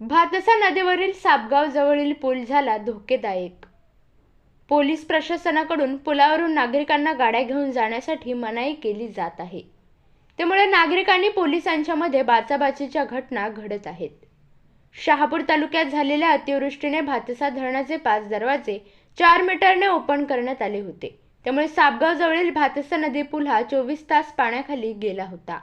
भातसा नदीवरील सापगाव जवळील पूल झाला धोकेदायक. पोलीस प्रशासनाकडून पुलावरून नागरिकांना गाड्या घेऊन जाण्यासाठी मनाई केली जात आहे. त्यामुळे नागरिकांनी पोलिसांच्या मध्ये बाचाबाचीच्या घटना घडत आहेत. शहापूर तालुक्यात झालेल्या अतिवृष्टीने भातसा धरणाचे पाच दरवाजे चार मीटरने ओपन करण्यात आले होते. त्यामुळे सापगाव जवळील भातसा नदी पूल हा चोवीस तास पाण्याखाली गेला होता.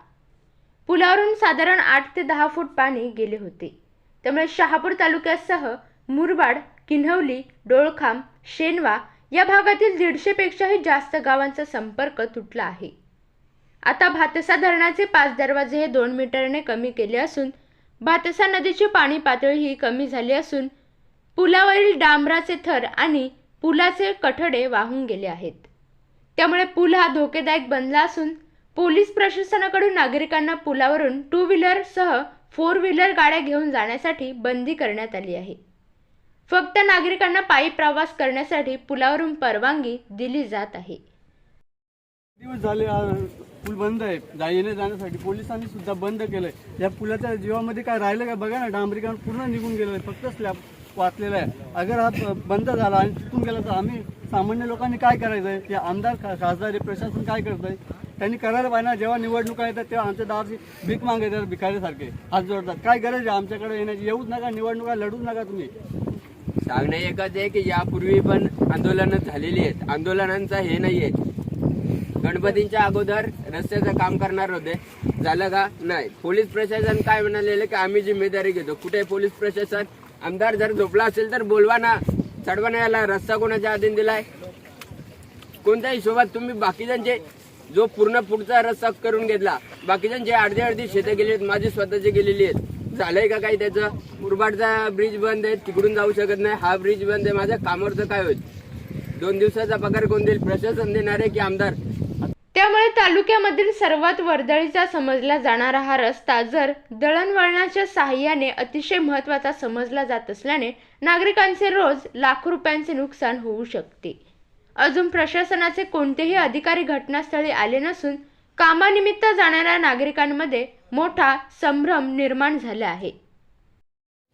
पुलावरून साधारण आठ ते दहा फूट पाणी गेले होते. त्यामुळे शहापूर तालुक्यासह मुरबाड किन्हवली डोळखाम शेनवा या भागातील दीडशेपेक्षाही जास्त गावांचा संपर्क तुटला आहे. आता भातसा धरणाचे पाच दरवाजे हे दोन मीटरने कमी केले असून भातसा नदीची पाणी पातळीही कमी झाली असून पुलावरील डांबराचे थर आणि पुलाचे कठडे वाहून गेले आहेत. त्यामुळे पूल हा धोकेदायक बनला असून पोलीस प्रशासनाकडून नागरिकांना पुलावरून टू व्हीलरसह फोर व्हीलर गाड्या घेऊन जाण्यासाठी बंदी करण्यात आली आहे. फक्त नागरिकांना पायी प्रवास करण्यासाठी पुलावरून परवानगी दिली जात आहे. दिवस झाले पूल बंद आहे. जा येणे जाण्यासाठी पोलिसांनी सुद्धा बंद केलंय. या पुलाच्या जीवामध्ये काय राहिलं का बघा ना डांबरीकरण पूर्ण निघून गेलं आहे फक्त स्लॅब वाचलेला आहे. अगर हा बंद झाला आणि तिथून गेला तर आम्ही सामान्य लोकांनी काय करायचं आहे ते आमदार खासदार प्रशासन काय करत आहे त्यांनी करायला पाहिजे ना. जेव्हा निवडणुका येतात तेव्हा आमच्या दाराची भीक मागायचं भिकाऱ्यासारखे. हात जोडतात. काय गरज आहे आमच्याकडे येण्याची? येऊच नका निवडणुका लढूच नका तुम्ही. सांगणं एकच आहे की यापूर्वी पण आंदोलनं झालेली आहेत. आंदोलनांचा हे नाही आहे गणपतींच्या अगोदर रस्त्याचं काम करणार होते. झालं का? नाही. पोलीस प्रशासन काय म्हणालेलं की आम्ही जिम्मेदारी घेतो. कुठे पोलीस प्रशासन? आमदार जर झोपला असेल तर बोलवा ना. चढवा याला. रस्ता कोणाच्या अधीन दिलाय? कोणत्या हिशोबात तुम्ही बाकीच्यांचे जो पूर्ण पुढचा रस्ता करून घेतला. बाकीच्यांचे अर्धे अर्धी शेतं गेली आहेत माझी स्वतःची गेलेली आहेत. झालंय का काही त्याचं? मुरबाडचा ब्रिज बंद आहे तिकडून जाऊ शकत नाही. हा ब्रिज बंद आहे माझ्या कामावरचं काय होईल? दोन दिवसाचा पगार कोण देईल? प्रशासन देणार आहे की आमदार? त्यामुळे तालुक्यामधील सर्वात वर्दळीचा समजला जाणारा हा रस्ता जर दळणवळणाच्या साहाय्याने अतिशय महत्त्वाचा समजला जात असल्याने नागरिकांचे रोज लाखो रुपयांचे नुकसान होऊ शकते. अजून प्रशासनाचे कोणतेही अधिकारी घटनास्थळी आले नसून कामानिमित्त जाणाऱ्या नागरिकांमध्ये मोठा संभ्रम निर्माण झाला आहे.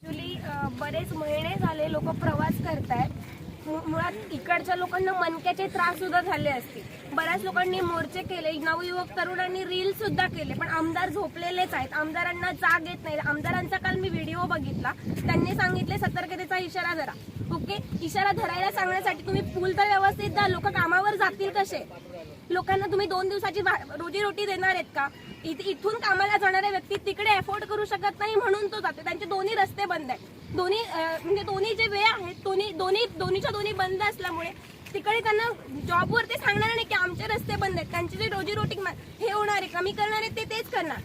ॲक्च्युली बरेच महिने झाले लोक प्रवास करतायत. आहेत मुळात इकडच्या लोकांना मनक्याचे त्रास सुद्धा झाले असतील. बऱ्याच लोकांनी मोर्चे केले नवयुवक तरुणांनी रील सुद्धा केले पण आमदार झोपलेलेच आहेत. आमदारांना जाग येत नाही. आमदारांचा काल मी व्हिडिओ बघितला. त्यांनी सांगितले सतर्कतेचा इशारा धरा. ओके? इशारा धरायला सांगण्यासाठी तुम्ही पूल तर व्यवस्थित द्या लोक कामावर जातील कसे? लोकांना तुम्ही दोन दिवसाची रोजी रोटी देणार आहेत का? इथे इथून कामाला जाणाऱ्या व्यक्ती तिकडे अफोर्ड करू शकत नाही म्हणून तो जातो त्यांचे दोन्ही रस्ते बंद आहेत. दोन्ही म्हणजे दोन्ही जे वेळ आहेत दोन्ही दोन्ही दोन्हीच्या दोन्ही बंद असल्यामुळे तिकडे त्यांना जॉबवर ते सांगणार नाही की आमचे रस्ते बंद आहेत. त्यांची जे रोजी रोटी हे होणार आहे कमी करणार आहे ते तेच करणार.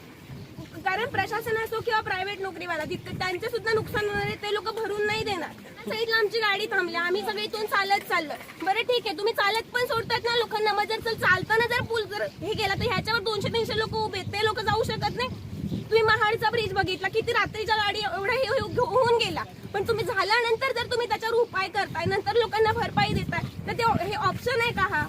कारण प्रशासन असो किंवा प्रायव्हेट नोकरीवाला तिथं त्यांचे सुद्धा नुकसान होणार आहे ते लोक भरून नाही देणार. साईडला आमची गाडी थांबली आम्ही सगळे इथून चालत चाललो. बरं ठीक आहे तुम्ही चालत पण सोडतात ना लोकांना मग जर चालताना जर पूल जर हे गेला तर ह्याच्यावर दोनशे तीनशे लोक उभे आहेत, ते लोक तुम्ही महाडचा ब्रिज बघितला किती रात्रीच्या गाडी एवढा हे होऊन गेला पण तुम्ही झाल्यानंतर जर तुम्ही त्याच्यावर उपाय करताय नंतर लोकांना भरपाई देताय तर ते हे ऑप्शन आहे का हा?